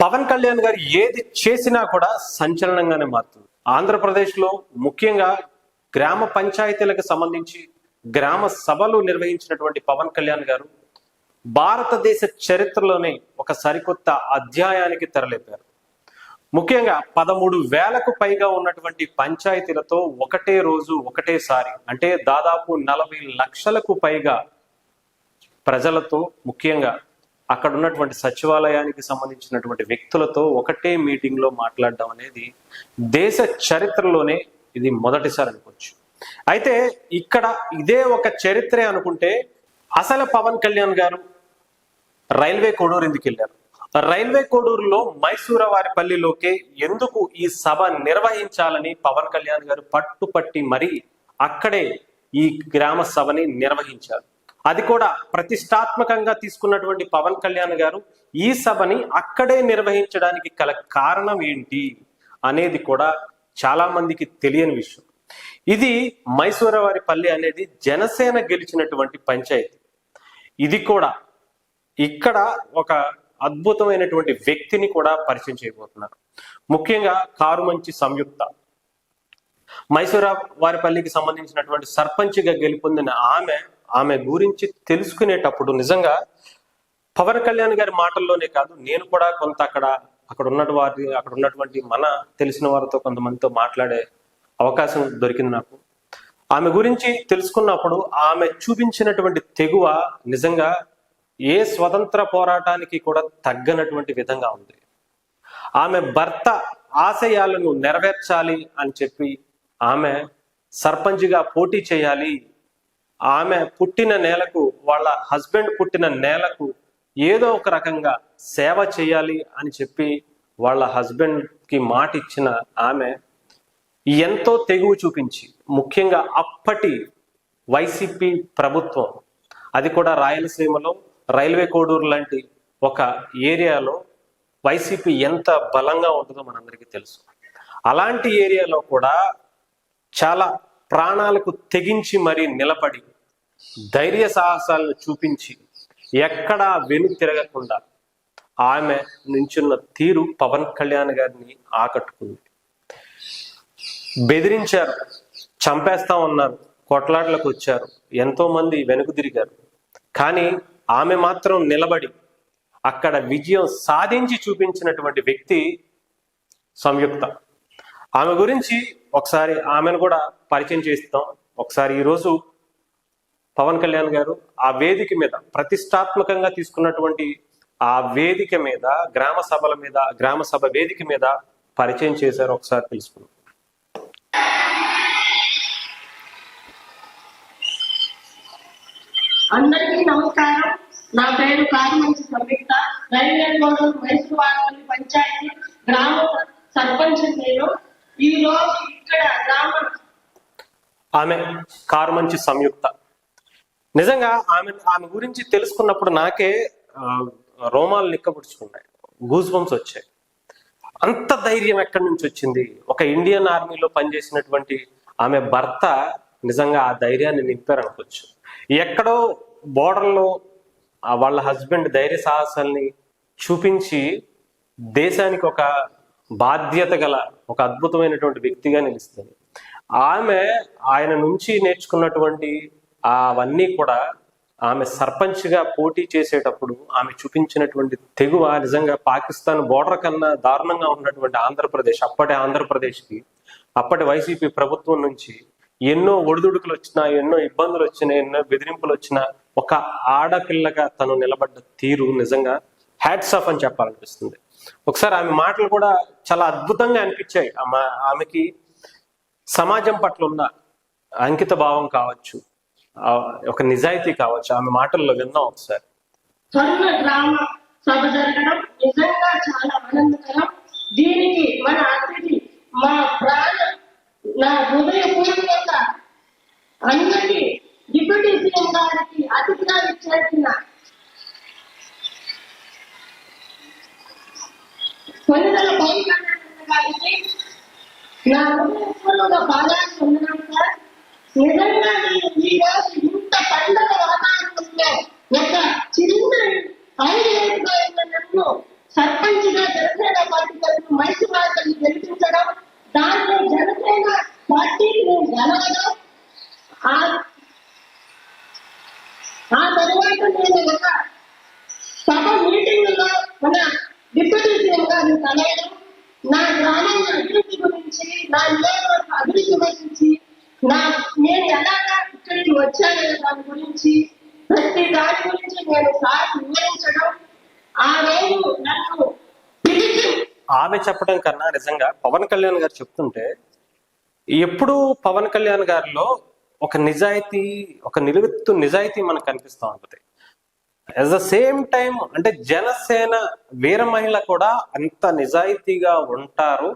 పవన్ కళ్యాణ్ గారు ఏది చేసినా కూడా సంచలనంగానే మారుతుంది. ఆంధ్రప్రదేశ్లో ముఖ్యంగా గ్రామ పంచాయతీలకు సంబంధించి గ్రామ సభలు నిర్వహించినటువంటి పవన్ కళ్యాణ్ గారు భారతదేశ చరిత్రలోనే ఒక సరికొత్త అధ్యాయానికి తెరలేపారు. ముఖ్యంగా పదమూడు వేలకు పైగా ఉన్నటువంటి పంచాయతీలతో ఒకటే రోజు ఒకటేసారి అంటే దాదాపు నలభై లక్షలకు పైగా ప్రజలతో ముఖ్యంగా అక్కడ ఉన్నటువంటి సచివాలయానికి సంబంధించినటువంటి వ్యక్తులతో ఒకటే మీటింగ్లో మాట్లాడడం అనేది దేశ చరిత్రలోనే ఇది మొదటిసారి అనుకోవచ్చు. అయితే ఇక్కడ ఇదే ఒక చరిత్రే అనుకుంటే అసలు పవన్ కళ్యాణ్ గారు రైల్వే కోడూరు ఎందుకు వెళ్ళారు? రైల్వే కోడూరులో మైసూరవారిపల్లిలోకే ఎందుకు ఈ సభ నిర్వహించాలని పవన్ కళ్యాణ్ గారు పట్టుపట్టి మరీ అక్కడే ఈ గ్రామ సభని నిర్వహించారు? అది కూడా ప్రతిష్టాత్మకంగా తీసుకున్నటువంటి పవన్ కళ్యాణ్ గారు ఈ సభని అక్కడే నిర్వహించడానికి గల కారణం ఏంటి అనేది కూడా చాలా మందికి తెలియని విషయం. ఇది మైసూరవారిపల్లి అనేది జనసేన గెలిచినటువంటి పంచాయతీ. ఇది కూడా ఇక్కడ ఒక అద్భుతమైనటువంటి వ్యక్తిని కూడా పరిచయం చేయబోతున్నారు. ముఖ్యంగా కారు మంచి సంయుక్త. మైసూర వారిపల్లికి సంబంధించినటువంటి సర్పంచ్గా గెలుపొందిన ఆమె ఆమె గురించి తెలుసుకునేటప్పుడు నిజంగా పవన్ కళ్యాణ్ గారి మాటల్లోనే కాదు నేను కూడా కొంత అక్కడ అక్కడ ఉన్నటు వారి అక్కడ ఉన్నటువంటి మన తెలిసిన వారితో కొంతమందితో మాట్లాడే అవకాశం దొరికింది నాకు. ఆమె గురించి తెలుసుకున్నప్పుడు ఆమె చూపించినటువంటి తెగువ నిజంగా ఏ స్వతంత్ర పోరాటానికి కూడా తగ్గనటువంటి విధంగా ఉంది. ఆమె భర్త ఆశయాలను నెరవేర్చాలి అని చెప్పి ఆమె సర్పంచ్గా పోటీ చేయాలి ఆమె పుట్టిన నేలకు వాళ్ళ హస్బెండ్ పుట్టిన నేలకు ఏదో ఒక రకంగా సేవ చేయాలి అని చెప్పి వాళ్ళ హస్బెండ్కి మాట ఇచ్చిన ఆమె ఎంతో తెగువ చూపించి ముఖ్యంగా అప్పటి వైసీపీ ప్రభుత్వం అది కూడా రాయలసీమలో రైల్వే కోడూరు లాంటి ఒక ఏరియాలో వైసీపీ ఎంత బలంగా ఉంటుందో మనందరికీ తెలుసు. అలాంటి ఏరియాలో కూడా చాలా ప్రాణాలకు తెగించి మరీ నిలబడి ధైర్య సాహసాలను చూపించి ఎక్కడా వెను తిరగకుండా ఆమె నించున్న తీరు పవన్ కళ్యాణ్ గారిని ఆకట్టుకుంది. బెదిరించారు చంపేస్తా ఉన్నారు కొట్లాట్లకు వచ్చారు ఎంతో మంది వెనుక తిరిగారు. కానీ ఆమె మాత్రం నిలబడి అక్కడ విజయం సాధించి చూపించినటువంటి వ్యక్తి సంయుక్త. ఆమె గురించి ఒకసారి ఆమెను కూడా పరిచయం చేస్తాం. ఒకసారి ఈరోజు పవన్ కళ్యాణ్ గారు ఆ వేదిక మీద ప్రతిష్టాత్మకంగా తీసుకున్నటువంటి ఆ వేదిక మీద గ్రామ సభల మీద గ్రామ సభ వేదిక మీద పరిచయం చేశారు. ఒకసారి తెలుసుకుందాం. అందరికీ నమస్కారం. నా పేరు కారుమంచి సంయుక్త. రైల్వే కోడూరు మైసూరు వారిపల్లి పంచాయతీ గ్రామ సర్పంచ్ నేను. ఈ రోజు ఇక్కడ గ్రామ ఆమె కారు మంచి సంయుక్త. నిజంగా ఆమె ఆమె గురించి తెలుసుకున్నప్పుడు నాకే రోమాలు నిక్కబుడుచుకున్నాయి. గూస్ బంప్స్ వచ్చాయి. అంత ధైర్యం ఎక్కడి నుంచి వచ్చింది? ఒక ఇండియన్ ఆర్మీలో పనిచేసినటువంటి ఆమె భర్త నిజంగా ఆ ధైర్యాన్ని నింపారనుకోవచ్చు ఎక్కడో బోర్డర్లో వాళ్ళ హస్బెండ్ ధైర్య సాహసాల్ని చూపించి దేశానికి ఒక బాధ్యత గల ఒక అద్భుతమైనటువంటి వ్యక్తిగా నిలుస్తుంది. ఆమె ఆయన నుంచి నేర్చుకున్నటువంటి అవన్నీ కూడా ఆమె సర్పంచ్గా పోటీ చేసేటప్పుడు ఆమె చూపించినటువంటి తెగువ నిజంగా పాకిస్తాన్ బోర్డర్ కన్నా దారుణంగా ఉన్నటువంటి ఆంధ్రప్రదేశ్ అప్పటి ఆంధ్రప్రదేశ్కి అప్పటి వైసీపీ ప్రభుత్వం నుంచి ఎన్నో ఒడిదుడుకులు వచ్చినా ఎన్నో ఇబ్బందులు వచ్చినా ఎన్నో బెదిరింపులు వచ్చినా ఒక ఆడపిల్లగా తను నిలబడ్డ తీరు నిజంగా హ్యాట్స్ ఆఫ్ అని చెప్పాలనిపిస్తుంది. ఒకసారి ఆమె మాటలు కూడా చాలా అద్భుతంగా అనిపించాయి. ఆమె ఆమెకి సమాజం పట్ల ఉన్న అంకిత భావం కావచ్చు ఒక నిజాయితీ కావచ్చు ఆమె మాటల్లో విన్నాం ఒకసారి. స్వర్ణ గ్రామ సభ జరగడం నిజంగా చాలా ఆనందకరం. దీనికి మన అతిథి మా ప్రాణ నా హృదయపూర్వక అందరి డిప్యూటీ సీఎం గారికి అతిథిగా ఇచ్చేసిన కొన్నిదల పవన్ కళ్యాణ్ గారికి నా హృదయపూర్వక పాదాలు పొందడం సార్ నిజంగా నేను ఈ రోజు ఇంత పండుగ వాతావరణంలో ఒక చిన్న ఐదు వేలుగా ఉన్న నన్ను సర్పంచ్గా జరప పార్టీ తరఫున మైసూర్ రాజధాని గెలిపించడం దాంట్లో జనసేన పార్టీని మేము గెలవడం ఆ ఆ తర్వాత నేను ఒక సభ మీటింగ్లో మన డిప్యూటీ సీఎం గారిని కలవడం నా గ్రామం అభివృద్ధి గురించి నా నియోజకవర్గ అభివృద్ధి గురించి నా నేను ఎలాగా ఇక్కడికి వచ్చాననే దాని గురించి ప్రతి దాని గురించి నేను సార్ వివరించడం ఆ రోజు నన్ను పిలిచి ఆమె చెప్పడం కన్నా నిజంగా పవన్ కళ్యాణ్ గారు చెప్తుంటే ఎప్పుడు పవన్ కళ్యాణ్ గారిలో ఒక నిజాయితీ ఒక నిలువెత్తు నిజాయితీ మనకు కనిపిస్తూ ఉంటుంది. అట్ ద సేమ్ టైం అంటే జనసేన వీర మహిళ కూడా అంత నిజాయితీగా ఉంటారు.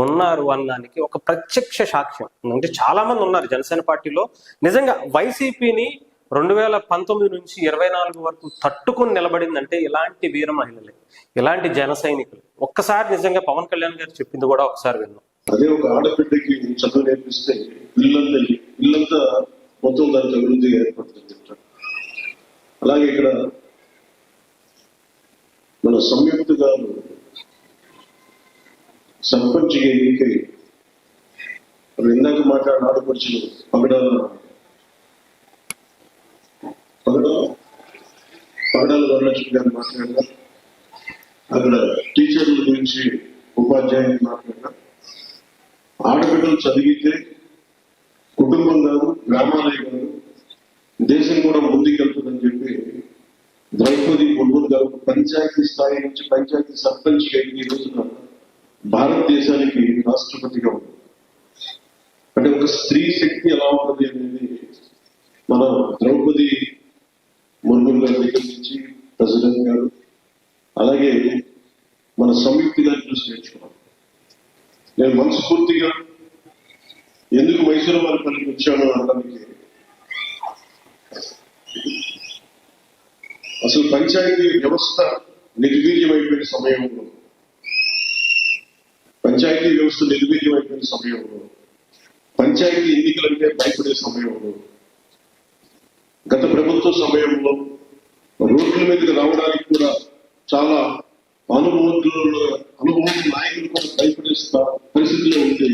ఉన్నారు అన్నానికి ఒక ప్రత్యక్ష సాక్ష్యం. అంటే చాలా మంది ఉన్నారు జనసేన పార్టీలో. నిజంగా వైసీపీని రెండు వేల పంతొమ్మిది నుంచి ఇరవై నాలుగు వరకు తట్టుకుని నిలబడిందంటే ఇలాంటి వీర మహిళలే ఇలాంటి జన సైనికులు. ఒక్కసారి నిజంగా పవన్ కళ్యాణ్ గారు చెప్పింది కూడా ఒకసారి విన్నాం. అదే ఒక ఆడబిడ్డకి చదువు నేర్పిస్తే ఇల్లంతా ఇల్లంతా మొత్తం దానికి అభివృద్ధి ఏర్పడుతుంది అలాగే ఇక్కడ మన సంయుక్త గారు సర్పంచ్ ఎన్నికలు మరి ఇందాక మాట్లాడిన ఆడపడుచులు పగడాలు పగడ పగడాలు వరలక్ష్మి గారు మాట్లాడినా అక్కడ టీచర్ల గురించి ఉపాధ్యాయులు మాట్లాడినా ఆడబిడ్డలు చదివితే కుటుంబం కాదు గ్రామాలే కాదు దేశం కూడా ముందుకెళ్తుందని చెప్పి ద్రౌపది ముర్ముర్ గారు పంచాయతీ స్థాయి నుంచి పంచాయతీ సర్పంచ్ ఈ రోజున భారతదేశానికి రాష్ట్రపతిగా ఉంది. అంటే ఒక స్త్రీ శక్తి ఎలా ఉంటుంది అనేది మన ద్రౌపది ముర్ము గారి దగ్గర నుంచి ప్రెసిడెంట్ గారు అలాగే మన సంయుక్తి గారి చూసి నేర్చుకున్నాం. నేను మనస్ఫూర్తిగా ఎందుకు మైసూరు వారి పనికి వచ్చాను అనడానికి అసలు పంచాయతీ వ్యవస్థ నిర్వీర్యమైపోయిన సమయంలో పంచాయతీ వ్యవస్థ నిర్వీర్యమైపోయిన సమయంలో పంచాయతీ ఎన్నికలంటే భయపడే సమయంలో గత ప్రభుత్వ సమయంలో రోడ్ల మీదకి రావడానికి కూడా చాలా అనుభవజ్ఞులు అనుభవం నాయకులు కూడా భయపడే పరిస్థితిలో ఉంటే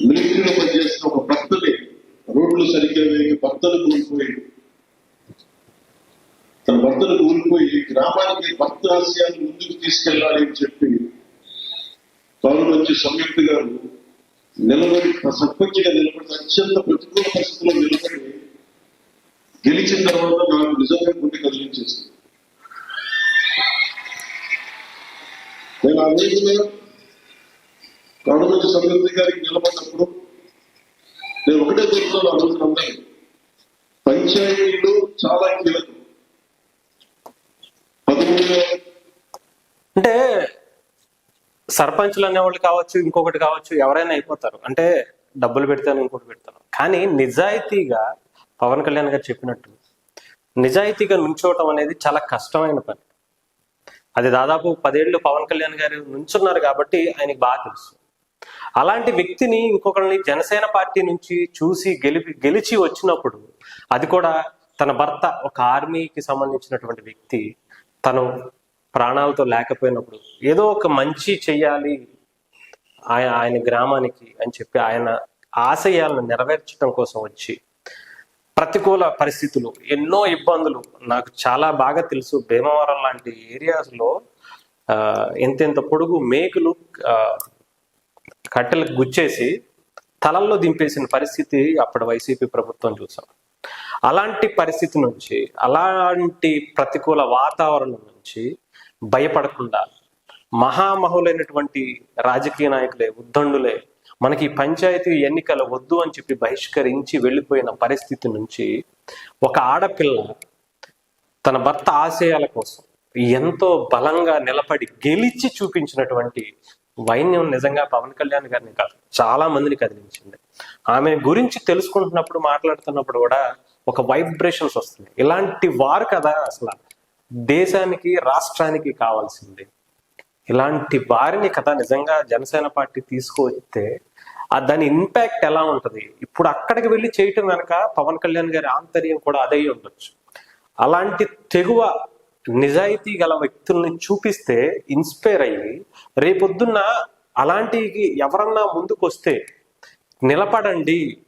మిలిటరీలో పనిచేసిన ఒక భర్తని రోడ్లు సరిగ్గా వేయక భర్తను కోల్పోయి తన భర్తను కోల్పోయి గ్రామానికి భర్త ఆశయాన్ని ముందుకు తీసుకెళ్ళాలి అని చెప్పి పౌరులు వచ్చి సంయుక్త గారు నిలబడి సర్పంచ్గా నిలబడి అత్యంత ప్రతికూల పరిస్థితుల్లో నిలబడి గెలిచిన తర్వాత నాకు నిజంగా గుండె కదిలించేసింది. నేను ఆ రోజున కౌడమంచి సంయుక్త గారికి నిలబడినప్పుడు నేను ఒకటే చెప్తున్నాను ఆ అందరికీ. పంచాయతీలు చాలా కీలకం. పదమూడు అంటే సర్పంచులు అనేవాళ్ళు కావచ్చు ఇంకొకటి కావచ్చు ఎవరైనా అయిపోతారు. అంటే డబ్బులు పెడతాను ఇంకోటి పెడతాను కానీ నిజాయితీగా పవన్ కళ్యాణ్ గారు చెప్పినట్టు నిజాయితీగా నుంచోవటం అనేది చాలా కష్టమైన పని. అది దాదాపు పదేళ్ళు పవన్ కళ్యాణ్ గారు నుంచున్నారు కాబట్టి ఆయనకి బాగా తెలుసు. అలాంటి వ్యక్తిని ఇంకొకరిని జనసేన పార్టీ నుంచి చూసి గెలిపి గెలిచి వచ్చినప్పుడు అది కూడా తన భర్త ఒక ఆర్మీకి సంబంధించినటువంటి వ్యక్తి తను ప్రాణాలతో లేకపోయినప్పుడు ఏదో ఒక మంచి చెయ్యాలి ఆయన ఆయన గ్రామానికి అని చెప్పి ఆయన ఆశయాలను నెరవేర్చడం కోసం వచ్చి ప్రతికూల పరిస్థితులు ఎన్నో ఇబ్బందులు నాకు చాలా బాగా తెలుసు. భీమవరం లాంటి ఏరియాస్లో ఎంతెంత పొడుగు మేకులు కట్టెలకు గుచ్చేసి తలల్లో దింపేసిన పరిస్థితి అప్పటి వైసీపీ ప్రభుత్వం చూసాం. అలాంటి పరిస్థితి నుంచి అలాంటి ప్రతికూల వాతావరణం నుంచి భయపడకుండా మహామహులైనటువంటి రాజకీయ నాయకులే ఉద్దండులే మనకి పంచాయతీ ఎన్నికలు వద్దు అని చెప్పి బహిష్కరించి వెళ్ళిపోయిన పరిస్థితి నుంచి ఒక ఆడపిల్ల తన భర్త ఆశయాల కోసం ఎంతో బలంగా నిలబడి గెలిచి చూపించినటువంటి వైన్యం నిజంగా పవన్ కళ్యాణ్ గారిని కాదు చాలా మందిని కదిలించింది. ఆమె గురించి తెలుసుకుంటున్నప్పుడు మాట్లాడుతున్నప్పుడు కూడా ఒక వైబ్రేషన్స్ వస్తుంది ఇలాంటి వారు కదా అసలు. దేశానికి రాష్ట్రానికి కావాల్సింది. ఇలాంటి వారిని కదా నిజంగా జనసేన పార్టీ తీసుకువస్తే ఆ దాని ఇంపాక్ట్ ఎలా ఉంటది? ఇప్పుడు అక్కడికి వెళ్ళి చేయటం వెనక పవన్ కళ్యాణ్ గారి ఆంతర్యం కూడా అదే ఉండొచ్చు. అలాంటి తెగువ నిజాయితీ గల వ్యక్తుల్ని చూపిస్తే ఇన్స్పైర్ అయ్యి రేపొద్దున్న అలాంటి ఎవరన్నా ముందుకు వస్తే నిలబడండి.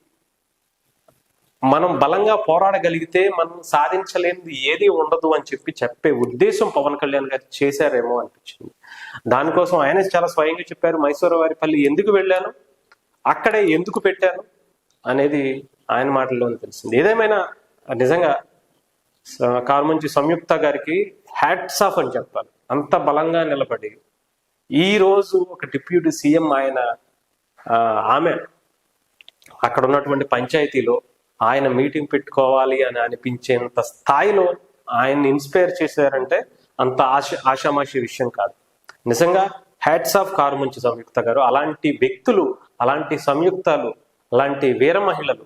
మనం బలంగా పోరాడగలిగితే మనం సాధించలేనిది ఏది ఉండదు అని చెప్పి చెప్పే ఉద్దేశం పవన్ కళ్యాణ్ గారు చేశారేమో అనిపించింది. దానికోసం ఆయన చాలా స్వయంగా చెప్పారు మైసూరు వారిపల్లి ఎందుకు వెళ్ళాను? అక్కడే ఎందుకు పెట్టాను? అనేది ఆయన మాటల్లోనే తెలిసింది. ఏదేమైనా నిజంగా కారుమంచి సంయుక్త గారికి హ్యాట్స్ ఆఫ్ అని చెప్పాలి. అంత బలంగా నిలబడి ఈ రోజు ఒక డిప్యూటీ సీఎం ఆయన ఆమె అక్కడ ఉన్నటువంటి పంచాయతీలో ఆయన మీటింగ్ పెట్టుకోవాలి అని అనిపించేంత స్థాయిలో ఆయన్ని ఇన్స్పైర్ చేశారంటే అంత ఆశ ఆషామాషి విషయం కాదు. నిజంగా హ్యాట్స్ ఆఫ్ కారుమంచి సంయుక్త గారు అలాంటి వ్యక్తులు అలాంటి సంయుక్తాలు అలాంటి వీర మహిళలు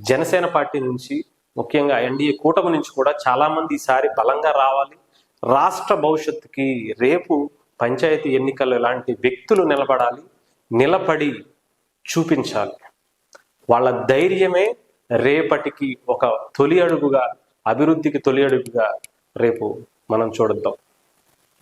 జనసేన పార్టీ నుంచి ముఖ్యంగా ఎన్డీఏ కూటమి నుంచి కూడా చాలా మంది ఈసారి బలంగా రావాలి. రాష్ట్ర భవిష్యత్తుకి రేపు పంచాయతీ ఎన్నికలు ఇలాంటి వ్యక్తులు నిలబడాలి నిలబడి చూపించాలి. వాళ్ళ ధైర్యమే రేపటికి ఒక తొలి అడుగుగా అభివృద్ధికి తొలి అడుగుగా రేపు మనం చూడొద్దాం.